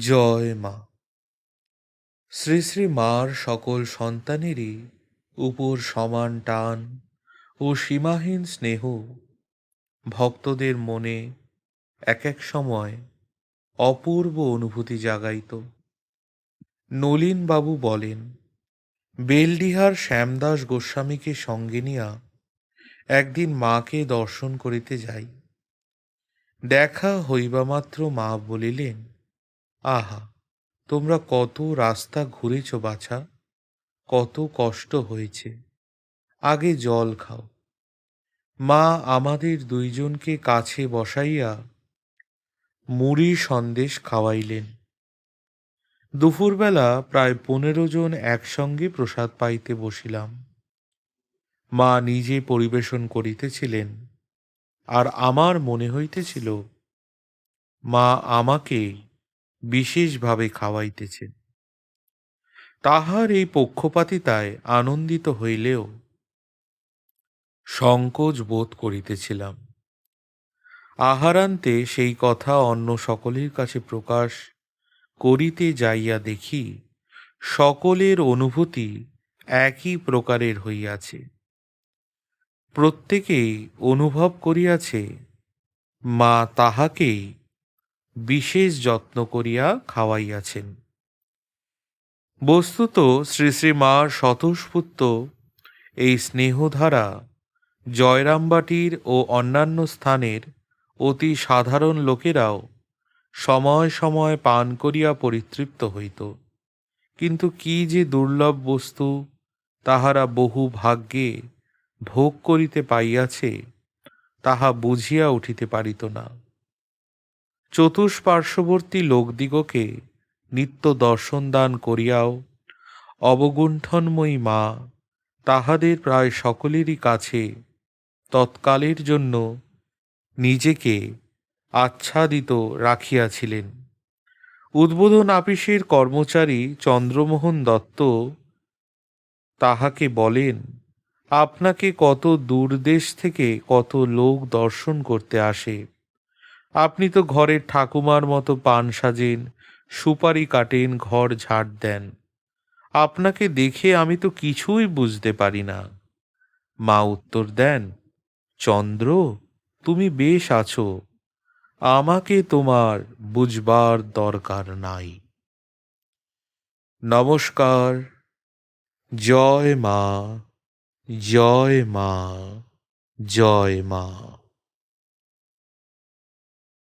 জয় মা। শ্রী শ্রী মার সকল সন্তানেরই উপর সমান টান ও সীমাহীন স্নেহ ভক্তদের মনে এক এক সময় অপূর্ব অনুভূতি জাগাইত। নলিন বাবু বলেন, বেলডিহার শ্যামদাস গোস্বামীকে সঙ্গে নিয়া একদিন মাকে দর্শন করিতে যাই। দেখা হইবামাত্র মা বলিলেন আহা, তোমরা কত রাস্তা ঘুরেছ বাছা, কত কষ্ট হয়েছে। আগে জল খাও। মা আমাদের দুইজনকে কাছে বসাইয়া মুড়ি সন্দেশ খাওয়াইলেন। দুপুরবেলা প্রায় পনেরো জন একসঙ্গে প্রসাদ পাইতে বসিলাম। মা নিজে পরিবেশন করিতেছিলেন, আর আমার মনে হইতেছিল, মা আমাকে বিশেষভাবে খাওয়াইতেছেন তাহার এই পক্ষপাতিতায় আনন্দিত হইলেও সংকোচ বোধ করিতেছিলাম। আহারান্তে সেই কথা অন্য সকলের কাছে প্রকাশ করিতে যাইয়া দেখি সকলের অনুভূতি একই প্রকারের হইয়াছে। প্রত্যেকেই অনুভব করিয়াছে, মা তাহাকেই বিশেষ যত্ন করিয়া খাওয়াইয়াছেন। বস্তুত শ্রী শ্রী মার স্বতঃস্ফূর্ত এই স্নেহধারা জয়রামবাটির ও অন্যান্য স্থানের অতি সাধারণ লোকেরাও সময় সময় পান করিয়া পরিতৃপ্ত হইত। কিন্তু কি যে দুর্লভ বস্তু তাহারা বহু ভাগ্যে ভোগ করিতে পাইয়াছে, তাহা বুঝিয়া উঠিতে পারিত না। চতুষ্পার্শ্ববর্তী লোকদিগকে নিত্য দর্শন দান করিয়াও। অবগুণ্ঠনময়ী মা, তাহাদের প্রায় সকলেরই কাছে তৎকালের জন্য নিজেকে আচ্ছাদিত রাখিয়াছিলেন। উদ্বোধন আপিসের কর্মচারী চন্দ্রমোহন দত্ত তাহাকে বলেন, আপনাকে কত দূরদেশ থেকে কত লোক দর্শন করতে আসে। আপনি তো ঘরের ঠাকুমার মতো পান সাজেন, সুপারি কাটেন, ঘর ঝাড় দেন। আপনাকে দেখে আমি তো কিছুই বুঝতে পারি না। মা উত্তর দেন, চন্দ্র, তুমি বেশ আছো। আমাকে তোমার বুঝবার দরকার নাই। নমস্কার। জয় মা জয় মা জয় মা।